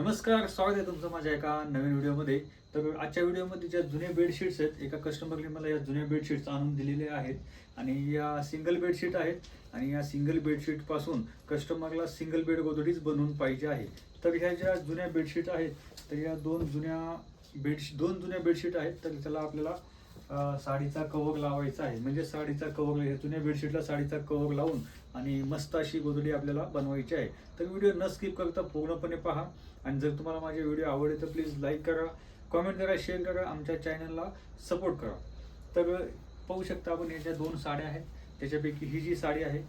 नमस्कार स्वागत आहे तुमचं माझ्या एका नवीन व्हिडिओमध्ये. तर आजच्या व्हिडिओमध्ये ज्या जुन्या बेडशीट्स आहेत एका कस्टमरने मला या जुन्या बेडशीट्स आणून दिलेले आहेत. आणि या सिंगल बेडशीट आहेत. आणि या सिंगल बेडशीटपासून कस्टमरला सिंगल बेड गोदडीच बनवून पाहिजे आहे. तर ह्या ज्या जुन्या बेडशीट आहेत तर या दोन जुन्या बेडशी दोन जुन्या बेडशीट आहेत तर त्याला आपल्याला साडीचा कवर लावायचा आहे. म्हणजे साडीचा कवर जुन्या बेडशीटला साडीचा कवर लावून आणि मस्त अशी गोधडी आपल्याला बनवायची आहे. तर व्हिडिओ न स्किप करता पूर्णपणे पहा. आणि जर तुम्हाला माझे व्हिडिओ आवडले तर प्लीज लाईक करा कॉमेंट करा शेअर करा आमच्या चॅनलला सपोर्ट करा. तर पाहू शकता आपण याच्या दोन साड्या आहेत. त्याच्यापैकी ही जी साडी आहे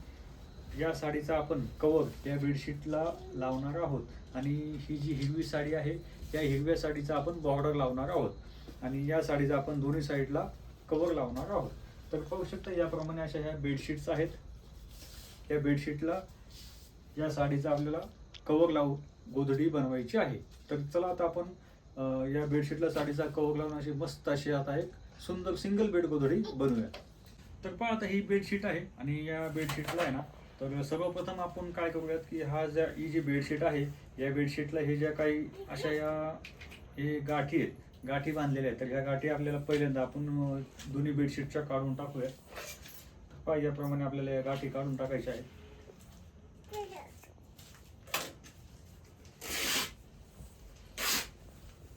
या साडीचा आपण कवर या बेडशीटला लावणार आहोत. आणि ही जी हिरवी साडी आहे त्या हिरव्या साडीचा आपण बॉर्डर लावणार आहोत. आणि या साडीचा आपण दोन्ही साईडला कवर लावणार आहोत. तर पाहू शकता याप्रमाणे अशा ह्या बेडशीट्स आहेत. या बेडशीटला या साडीचा आपल्याला कवर लावून गोधडी बनवायची आहे. तर चला आता आपण या बेडशीटला साडीचा कवर लावून अशी मस्त अशी आता एक सुंदर सिंगल बेड गोधडी बनवूया तर पहा आता ही बेडशीट आहे आणि या बेडशीटला आहे ना तर सर्वप्रथम आपण काय करूयात की हा ज्या ही जी बेडशीट आहे या बेडशीटला हे ज्या काही अशा या हे गाठी आहेत गाठी बांधलेल्या आहेत. तर ह्या गाठी आपल्याला पहिल्यांदा आपण दोन्ही बेडशीटच्या काढून टाकूया. पाहिजेप्रमाणे आपल्याला या गाठी काढून टाकायच्या आहेत.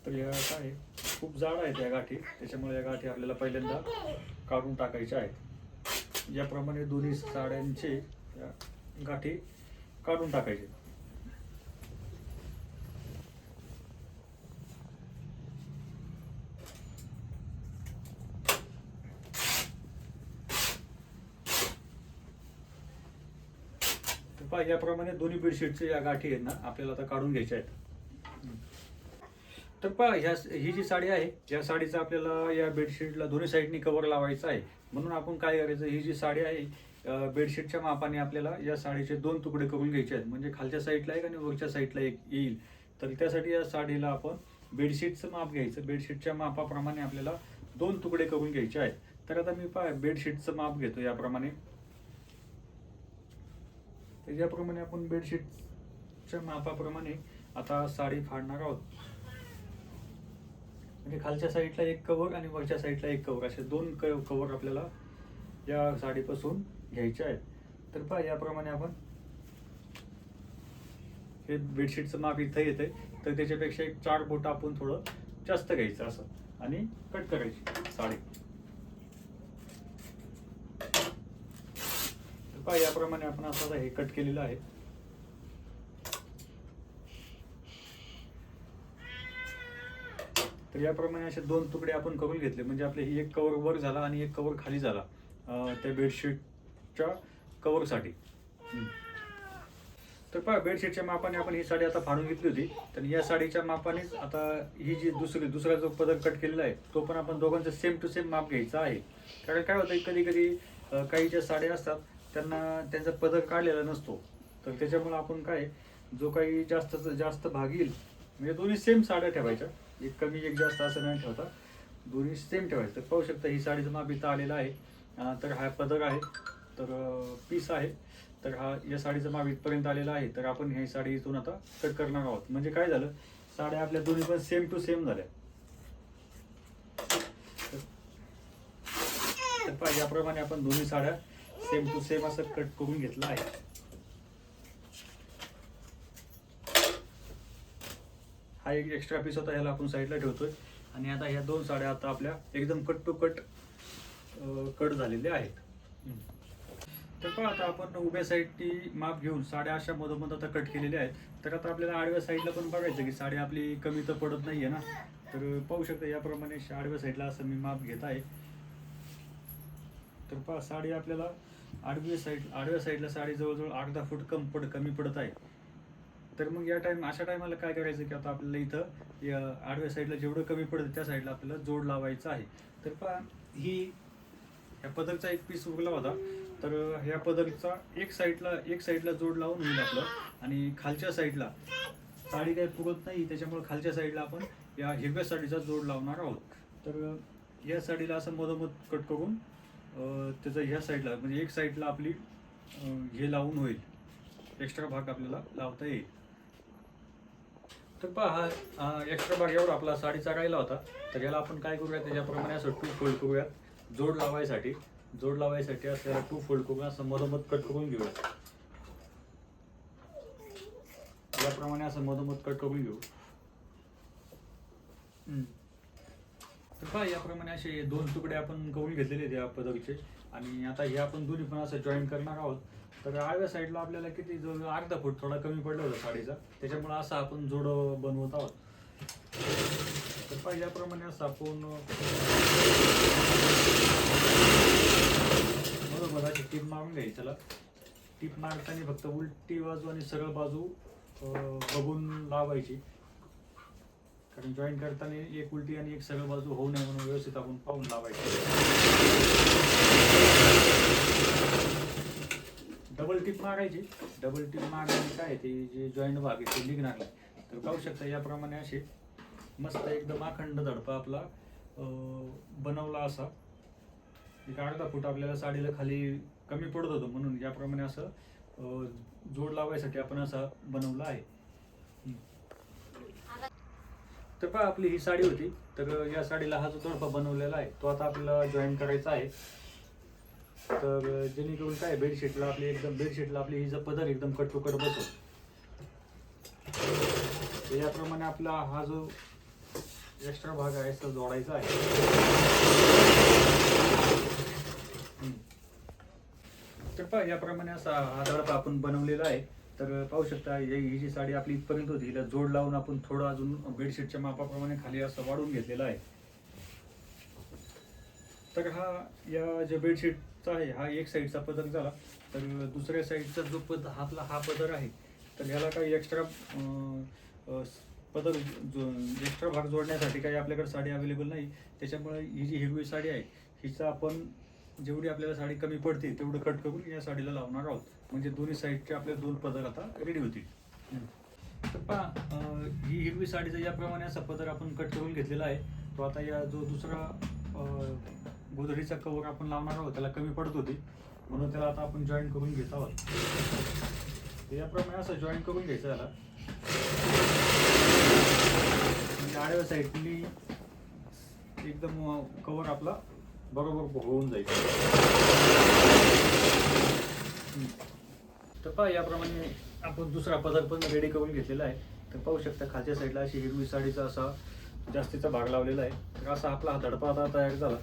तर या काय खूप जाड आहेत या गाठी. त्याच्यामुळे या गाठी आपल्याला पहिल्यांदा काढून टाकायच्या आहेत. याप्रमाणे दोन्ही साड्यांचे गाठी काढून टाकायचे. पहा याप्रमाणे दोन्ही बेडशीटचे या गाठी आहेत ना आपल्याला आता काढून घ्यायच्या आहेत. तर पहा ह्या ही जी साडी आहे या साडीचा आपल्याला या बेडशीटला दोन्ही साईडनी कवर लावायचं आहे. म्हणून आपण काय करायचं ही जी साडी आहे बेडशीटच्या मापाने आपल्याला या साडीचे दोन तुकडे करून घ्यायचे आहेत. म्हणजे खालच्या साईडला एक आणि वरच्या साईडला एक येईल. तर त्यासाठी या साडीला आपण बेडशीटचं माप घ्यायचं. बेडशीटच्या मापाप्रमाणे आपल्याला दोन तुकडे करून घ्यायचे आहेत. तर आता मी पहा बेडशीटचं माप घेतो याप्रमाणे. तर याप्रमाणे आपण बेडशीटच्या मापाप्रमाणे आता साडी फाडणार आहोत. म्हणजे खालच्या साईडला एक कवर आणि वरच्या साईडला एक कवर असे दोन क कवर आपल्याला या साडीपासून घ्यायचे आहेत. तर पहा याप्रमाणे आपण हे बेडशीटचं माप इथं येतंय. तर त्याच्यापेक्षा एक चार बोट आपण थोडं जास्त घ्यायचं असं आणि कट करायची साडी. पहा याप्रमाणे आपण असं हे कट केलेलं आहे? तर याप्रमाणे असे दोन तुकडे आपण करून घेतले. म्हणजे आपले ही एक कवर वर झाला आणि एक कवर खाली झाला. त्या बेडशीटच्या कवरसाठी तर पहा बेडशीटच्या मापाने आपण ही साडी आता फाडून घेतली होती. तर या साडीच्या मापानेच आता ही जी दुसरी दुसरा जो पदर कट केलेला आहे तो पण आपण दोघांचं सेम टू सेम माप घ्यायचा आहे. कारण काय होतं कधी कधी काही ज्या साड्या असतात त्यांना त्यांचा पदर काढलेला नसतो. तर त्याच्यामुळे आपण काय जो काही जास्त जास्त भाग येईल म्हणजे दोन्ही सेम साड्या ठेवायच्या. एक कमी एक जास्त असं नाही ठेवता. दोन्ही सेम ठेवायचं. तर पाहू शकता ही साडीचं माप इथं आलेलं आहे. तर हा पदर आहे. तर पीस आहे. तर हा या साडीचं माप इथपर्यंत आलेला आहे. तर आपण ही साडी इथून आता कट करणार आहोत. म्हणजे काय झालं? साड्या आपल्या दोन्ही पण सेम टू सेम झाल्या. तर- तर याप्रमाणे आपण दोन्ही साड्या सेम टू सेम असं कट करून घेतलं आहे. हा एक एक्स्ट्रा पीस होता ह्याला आपण साईडला ठेवतोय. आणि आता ह्या दोन साड्या आता आपल्या एकदम कट टू कट कट झालेल्या आहेत. तर पहा आता आपण उभ्या साईडची माप घेऊन साड्या अशा मधोमध आता कट केलेल्या आहेत. तर आता आपल्याला आडव्या साईडला पण बघायचं की साडी आपली कमी तर पडत नाही आहे ना. तर पाहू शकता याप्रमाणे आडव्या साईडला असं मी माप घेत आहे. तर पहा साडी आपल्याला आडव्या साईड आडव्या साईडला साडी जवळजवळ आठ दहा फूट कम पड कमी पडत आहे. तर मग या टाइम अशा टायमाला काय करायचं की आता आपल्याला इथं या आडव्या साईडला जेवढं कमी पडतं त्या साईडला आपल्याला जोड लावायचं आहे. तर पहा ही ह्या पदरचा एक पीस उगला होता. तर ह्या पदरचा एक साईडला एक साईडला जोड लावून होईल आपलं. आणि खालच्या साईडला साडी काही पुरत नाही त्याच्यामुळे खालच्या साईडला आपण या हिरव्या साडीचा जोड लावणार आहोत. तर या साडीला असं मधोमध कट करून त्याचा ह्या साईडला म्हणजे एक साईडला आपली हे लावून होईल. एक्स्ट्रा भाग आपल्याला लावता येईल. तर पहा हा एक्स्ट्रा भाग एवढा आपला साडीचा राहिला होता. तर याला आपण काय करूया त्याच्याप्रमाणे असं टू फोल्ड करूयात जोड लावायसाठी जोड लावायसाठी असं टू फोल्ड करून असं मधोमध कट करून घेऊया. याप्रमाणे असं मधोमध कट करून घेऊ. तर पहा याप्रमाणे असे दोन तुकडे आपण कवून घेतलेले आहेत या पदरचे आणि आता हे आपण दोन्ही पण असं जॉईन करणार आहोत. तर आडव्या साईडला आपल्याला किती जो अर्धा फूट थोडा कमी पडला होता साडीचा. त्याच्यामुळे असं आपण जोड बनवत आहोत. तर पहा याप्रमाणे असं आपण बरोबर अशी टीप मारून घ्यायची त्याला टीप मारताना फक्त उलटी बाजू आणि सरळ बाजू बघून लावायची. कारण जॉईन करताना एक उलटी आणि एक सरळ बाजू होऊ नये म्हणून व्यवस्थित आपण पाहून लावायची. डबल टिप मारायची. डबल टिप मारल्याने काय ते जे जॉईंट भाग आहे ते निघणार नाही. तर पाहू शकता याप्रमाणे असे मस्त एकदम अखंड धडपा आपला बनवला असा. एक अर्धा फूट आपल्याला साडीला खाली कमी पडत होतं म्हणून याप्रमाणे असं जोड लावायसाठी आपण असा बनवला आहे. तर पहा आपली ही साडी होती. तर या साडीला हा जो तोडफा बनवलेला आहे तो आता आपल्याला जॉईन करायचा आहे. तर जेणेकरून काय बेडशीटला आपली एकदम बेडशीटला आपली ही जर पदर एकदम कट टू कट बसतो याप्रमाणे आपला हा जो एक्स्ट्रा भाग आहे तो जोडायचा आहे. तर पहा याप्रमाणे असा हा तळपा आपण बनवलेला आहे. तर पाहू शकता ही ही जी साडी आपली इथपर्यंत होती हिला जोड लावून आपण थोडं अजून बेडशीटच्या मापाप्रमाणे खाली असं वाढवून घेतलेला आहे. तर हा या ज्या बेडशीटचा आहे हा एक साईडचा पदर झाला. तर दुसऱ्या साईडचा जो पद आपला हा पदर आहे तर ह्याला काही एक्स्ट्रा पदर जो एक्स्ट्रा भाग जोडण्यासाठी काही आपल्याकडे साडी अवेलेबल नाही. त्याच्यामुळे ही जी हिरवी साडी आहे हिचा आपण जेवढी आपल्याला साडी कमी पडते तेवढं कट करून या साडीला लावणार आहोत. म्हणजे दोन्ही साईडचे आपले दोन पदर आता रेडी होतील तर पहा ही हिरवी साडीचा याप्रमाणे असा पदर आपण कट करून घेतलेला आहे. तो आता या जो दुसरा गोधडीचा कवर आपण लावणार आहोत त्याला कमी पडत होती. म्हणून त्याला आता आपण जॉईन करून घेत आहोत. याप्रमाणे असं जॉईन करून घ्यायचं त्याला म्हणजे आडव्या साईडनी एकदम कवर आपला बरोबर होऊन जाईल. तर पहा याप्रमाणे आपण दुसरा पदार्थ पण रेडी करून घेतलेला आहे. तर पाहू शकता खालच्या साईडला अशी हिरवी साडीचा असा जास्तीचा भाग लावलेला आहे. तर असा आपला हा धडपा आता तयार झाला.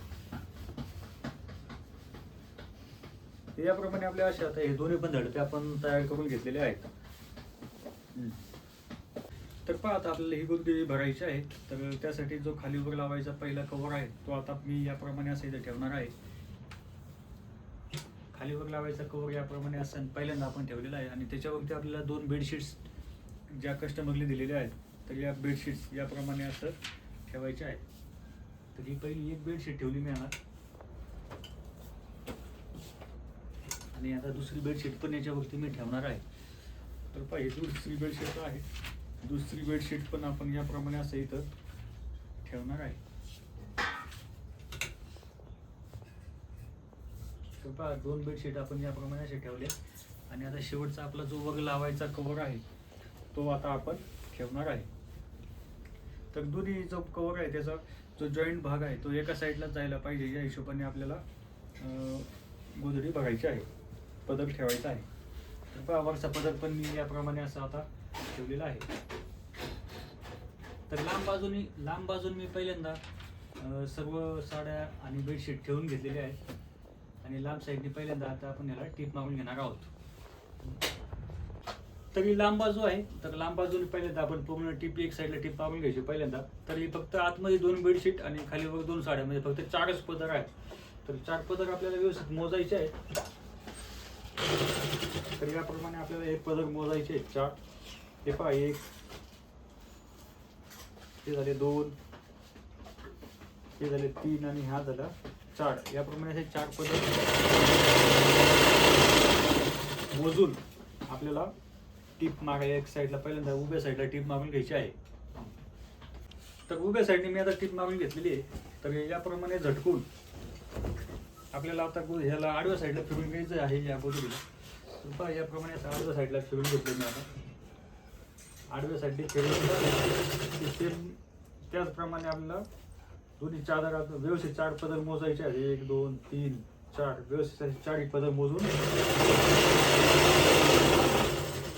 तर याप्रमाणे आपल्या असे आता हे दोन्ही पण धडपे आपण तयार करून घेतलेले आहेत. तर पहा आता आपल्याला ही गुंडी भरायची आहे. तर त्यासाठी जो खाली उभं लावायचा पहिला कवर आहे तो आता मी याप्रमाणे असं इथे ठेवणार आहे. खालीवर लावायचा कवर याप्रमाणे असं पहिल्यांदा आपण ठेवलेला आहे. आणि त्याच्यावरती आपल्याला दोन बेडशीट्स ज्या कस्टमरने दिलेल्या आहेत तर या बेडशीट्स याप्रमाणे असं ठेवायच्या आहेत. तर ही पहिली एक बेडशीट ठेवली मी आता. आणि आता दुसरी बेडशीट पण याच्यावरती मी ठेवणार आहे. तर पाहिजे दुसरी बेडशीट आहे. दुसरी बेडशीट पण आपण याप्रमाणे असं इथं ठेवणार आहे. पहा दोन बेडशीट आपण याप्रमाणे असे ठेवले. आणि आता शेवटचा आपला जो वग लावायचा कवर आहे तो आता आपण ठेवणार आहे. तर दोन्ही जो कवर आहे त्याचा जो जॉईंट भाग आहे तो एका साईडला जायला पाहिजे. या हिशोबाने आपल्याला गोधडी बघायची आहे. पदर ठेवायचा आहे. तर पहा वरचा पदर पण मी याप्रमाणे असं आता ठेवलेला आहे. तर लांब बाजूनी लांब बाजून मी पहिल्यांदा सर्व साड्या आणि बेडशीट ठेवून घेतलेले आहेत. आणि लांब साईडने पहिल्यांदा आता आपण याला टीप मारून घेणार आहोत. तर ही लांब बाजू आहे तर लांब बाजूने पहिल्यांदा आपण पूर्ण टीप एक साईडला टीप मारून घ्यायची पहिल्यांदा. तर ही फक्त आतमध्ये दोन बेडशीट आणि खाली वर दोन साड्या म्हणजे फक्त चारच पदर आहेत. तर चार पदर आपल्याला व्यवस्थित मोजायचे आहेत. तर याप्रमाणे आपल्याला एक पदर मोजायचे आहेत चार. हे पहा एक. हे झाले दोन. हे झाले तीन आणि हा झाला चाट. याप्रमाणे असे चार पदर मोजून आपल्याला टीप मागायला एक साईडला पहिल्यांदा उभ्या साईडला टीप मागून घ्यायची आहे. तर उभ्या साईडने मी आता टीप मागून घेतलेली आहे. तर याप्रमाणे झटकून आपल्याला आता ह्याला आडव्या साईडला फिरून घ्यायचं आहे या गोदरीला तर याप्रमाणे आता आडव्या साईडला फिरून घेतले मी आता. आडव्या साईडने फिरून सेम त्याचप्रमाणे आपल्याला दोन्ही चादरात व्यवस्थित चार पदर मोजायचे आहेत. एक दोन तीन चार. व्यवस्थित असे चारही पदर मोजून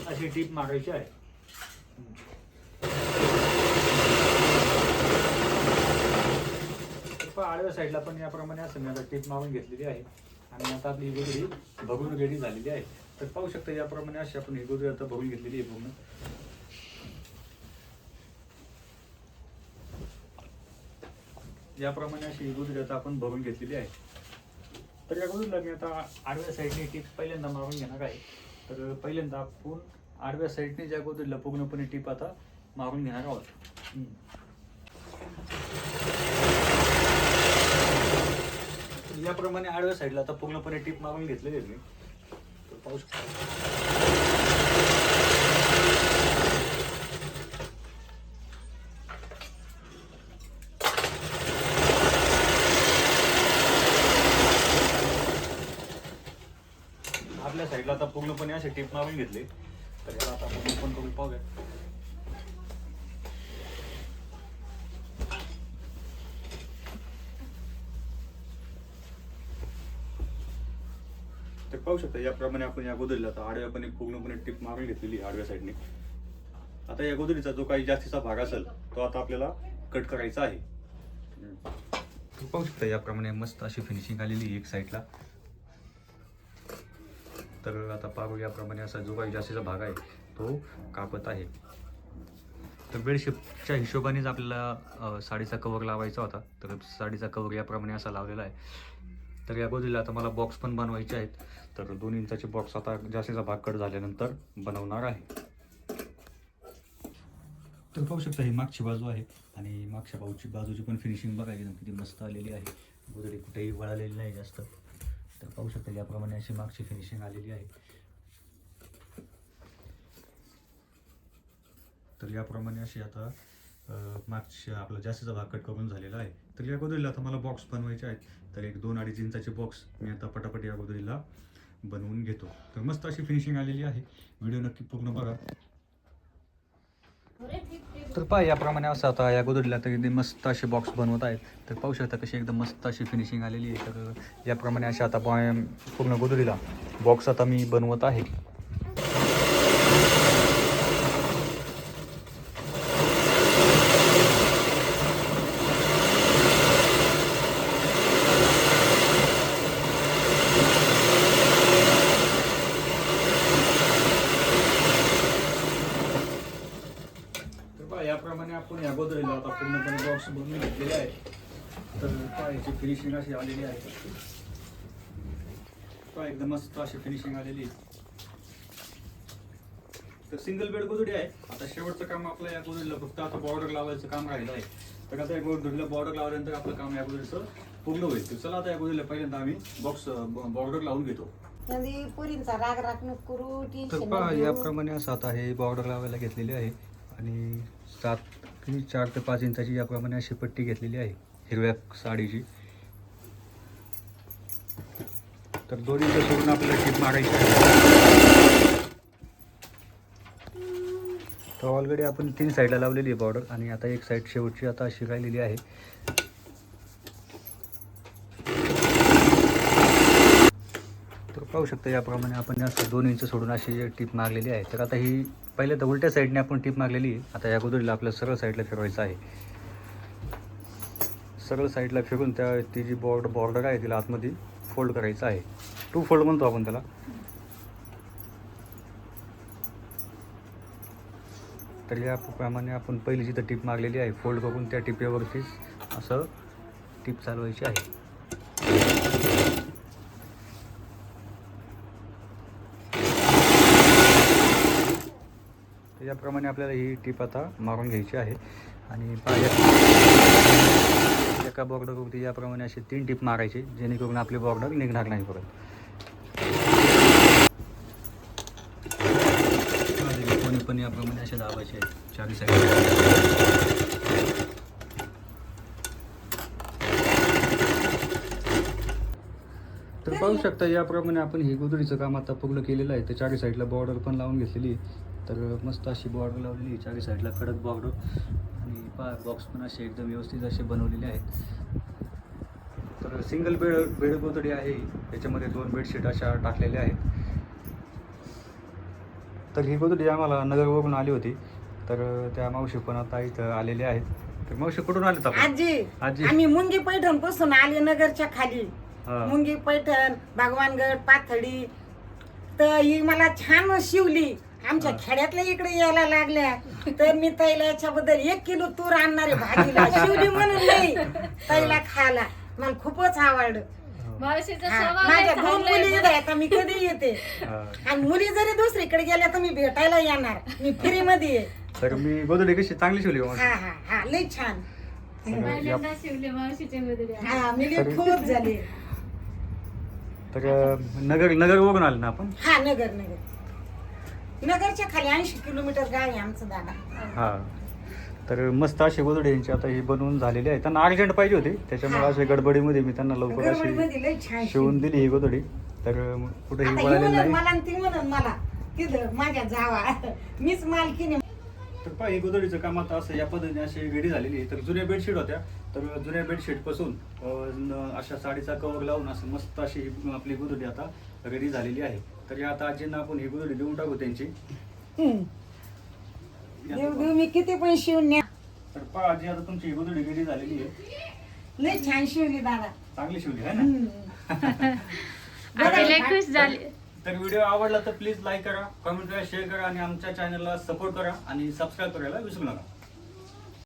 अशी टीप मारायची आहे. पहा, आडव्या साईडला पण याप्रमाणे असं मी आता टीप मारून घेतलेली आहे. आणि आता आपली ही गोदडी भगून रेडी झालेली आहे. तर पाहू शकता याप्रमाणे अशी आपण ही गोदडी आता भरून घेतलेली आहे पूर्ण. याप्रमाणे अशी ही आता आपण भरून घेतलेली आहे. तर या गोदडीला मी आता आडव्या साईडने टीप पहिल्यांदा मारून घेणार आहे. तर पहिल्यांदा आपण आडव्या साईडने ज्या गोदरीला पूर्णपणे टीप आता मारून घेणार आहोत. याप्रमाणे आडव्या साईडला आता पूर्णपणे टीप मारून घेतलेली आहे मी. पाऊस पाहू शकता आपल्या साईडला आता पूर्णपणे असे टिप मारून घेतली. तर याला आता आपण ओपन करून पाहूया. तर पाहू शकता याप्रमाणे आपण या गोदरीला आता आडव्यापणे पूर्णपणे टिप मारून घेतलेली आडव्या साईडने आता या गोदरीचा जो काही जास्तीचा भाग असेल तो आता आपल्याला कट करायचा आहे. पाहू शकता याप्रमाणे मस्त अशी फिनिशिंग आलेली एक साईडला तर आता पाहू याप्रमाणे असा जो काही जास्तीचा भाग आहे तो कापत आहे. तर बेडशिपच्या हिशोबानेच आपल्याला साडीचा कवर लावायचा होता. तर साडीचा कवर याप्रमाणे असा लावलेला आहे. तर या गोदीला आता मला बॉक्स पण बनवायचे आहेत. तर दोन इंचाचे बॉक्स आता जास्तीचा भाग कट झाल्यानंतर बनवणार आहे. तर पाहू शकता ही मागची बाजू आहे. आणि मागच्या बाजूची बाजूची पण फिनिशिंग बघा एकदम किती मस्त आलेली आहे. गोदडी कुठेही वळालेली नाही जास्त. तर पाहू शकता याप्रमाणे अशी मागची फिनिशिंग आलेली आहे. तर याप्रमाणे अशी आता अ, मागच्या आपला जास्तीचा भाग कट करून झालेला आहे. तर या गोदरीला आता मला बॉक्स बनवायचे आहेत. तर एक दोन अडीच इंचाचे बॉक्स मी आता पटापट या गोदरीला बनवून घेतो. तर मस्त अशी फिनिशिंग आलेली आहे. व्हिडिओ नक्की पूर्ण बघा. तर पहा याप्रमाणे असं आता या गोदडीला तर एकदम मस्त असे बॉक्स बनवत आहेत. तर पाहू शकता कशी एकदम मस्त अशी फिनिशिंग आलेली आहे. तर याप्रमाणे अशा आता बॉय पूर्ण गोदडीला बॉक्स आता मी बनवत आहे तर पहा याप्रमाणे आपण या गोदडीला आता पूर्णपणे बॉक्स बनवून घेतलेले आहे तर पहा याची फिनिशिंग अशी आलेली आहे पहा एकदम मस्त अशी फिनिशिंग आलेली आहे. तर सिंगल बेड गोदडी आहे. आता शेवटचं काम आपलं या गोदडीला फक्त आता बॉर्डर लावायचं काम राहिलं आहे. तर आता या गोदडीला बॉर्डर लावल्यानंतर आपलं काम या गोदडीचं पूर्ण होईल. तर चला आता या गोदडीला पहिल्यांदा आम्ही बॉक्स बॉर्डर लावून घेतो. पुरींचा राग करू तर पहा घेऊ. याप्रमाणे असं आता हे बॉर्डर लावायला घेतलेली आहे. आणि सात चार ते पाच इंचाची याप्रमाणे अशी पट्टी घेतलेली आहे. हिरव्या साडीची. तर दोन इंच सोडून आपल्याला टीप मारायची आहे. तर ऑलरेडी आपण तीन साईडला लावलेली आहे बॉर्डर आणि आता एक साईड शेवटची आता अशी राहिलेली आहे. तर पाहू शकता याप्रमाणे आपण जास्त दोन इंच सोडून अशी टीप मारलेली आहे. तर आता ही पहिल्या तर उलट्या साईडने आपण टीप मारलेली आहे. आता या गोदडीला आपल्याला सरळ साईडला फिरवायचं आहे. सरळ साईडला फिरून त्या ती जी बॉर्ड बॉर्डर आहे तिला आतमध्ये फोल्ड करायचं आहे. टू फोल्ड म्हणतो आपण त्याला. तर याप्रमाणे आपण पहिली जिथं टीप मारलेली आहे फोल्ड करून त्या टिपेवरतीच असं टीप चालवायची आहे. त्याच्याप्रमाणे याप्रमाणे आपल्याला ही टीप आता मारून घ्यायची आहे. आणि पाया एका बॉर्डरवरती याप्रमाणे असे तीन टीप मारायचे जेणेकरून आपली बॉर्डर निघणार नाही परत. कोणी पण याप्रमाणे असे दाबायचे चारी साईड तर पाहू शकता याप्रमाणे आपण हे गोदडीचं काम आता पूर्ण केलेलं आहे. तर चारी साईडला बॉर्डर पण लावून घेतलेली तर मस्त अशी बॉर्डर लावलेली चारी साईडला कडक बॉर्डर पा बॉक्स पण असे एकदम व्यवस्थित असे बनवलेले आहेत. तर सिंगल बेड बेड गोदडी आहे. ही. त्याच्यामध्ये दोन बेडशीट अशा टाकलेल्या आहेत. तर ही गोदडी आम्हाला नगरवरून आली होती. तर त्या मावशी पण आता इथं आलेल्या आहेत. तर मावशी कुठून आलेत आपण? आजी आजी. आम्ही मुंगी पैठणपासून आले नगरच्या खाली. हा. मुंगी पैठण भगवानगड पाथडी. तर ही मला छान शिवली. आमच्या. खेड्यातल्या इकडे यायला लागल्या. तर मी ताईला याच्याबद्दल एक किलो तूर आणणार भाजीला शिवली म्हणून नाही. ताईला खायला. मला खूपच आवडलं. हा, माझ्या दोन मुली. आहेत मी कधी येते. आणि मुली जरी दुसरीकडे गेल्या तर मी भेटायला येणार. मी फ्री मध्ये आहे. तर मी गोदडी कशी? चांगली शिवली हो हा हा हा. लई छान. शिवले हा मी लई झाले. तर नगर नगर बघून आले ना आपण? हा नगर नगर. नगरच्या खाली ऐंशी किलोमीटर गाव आहे आमचं दादा. हा. तर मस्त अशी गोदडी यांची आता ही बनवून झालेली आहे त्यांना अर्जंट पाहिजे होती. त्याच्यामुळे. अशा गडबडीमध्ये मी त्यांना लवकर अशी गडबडीमध्ये लई छान शिवून दिली ही गोदडी तर कुठेही आता ही वळालेली म्हणून नाही. मला आणि ती म्हणून मला तिथं माझ्या जावा. मीच मालकीने तर पहा ही गोदडीचं काम आता असं या पद्धतीने अशी रेडी झालेली आहे. तर जुन्या बेडशीट होत्या. तर जुन्या बेडशीटपासून अं, अशा साडीचा कवर लावून असं मस्त अशी आपली गोदडी आता रेडी झालेली आहे. तर आता आजींना आपण ही गोदडी देऊन टाकू त्यांची. हम्म. देव देव मी किती पण शिवून न्या. तर पहा आजी आता तुमची ही गोदडी रेडी झालेली आहे. लई छान शिवली दादा चांगली शिवली आहे ना. आजी लय खुश झाली. तर व्हिडिओ आवडला तर प्लीज लाईक करा कमेंट करा शेअर करा आणि आमच्या चॅनलला सपोर्ट करा आणि सबस्क्राईब करायला विसरू नका.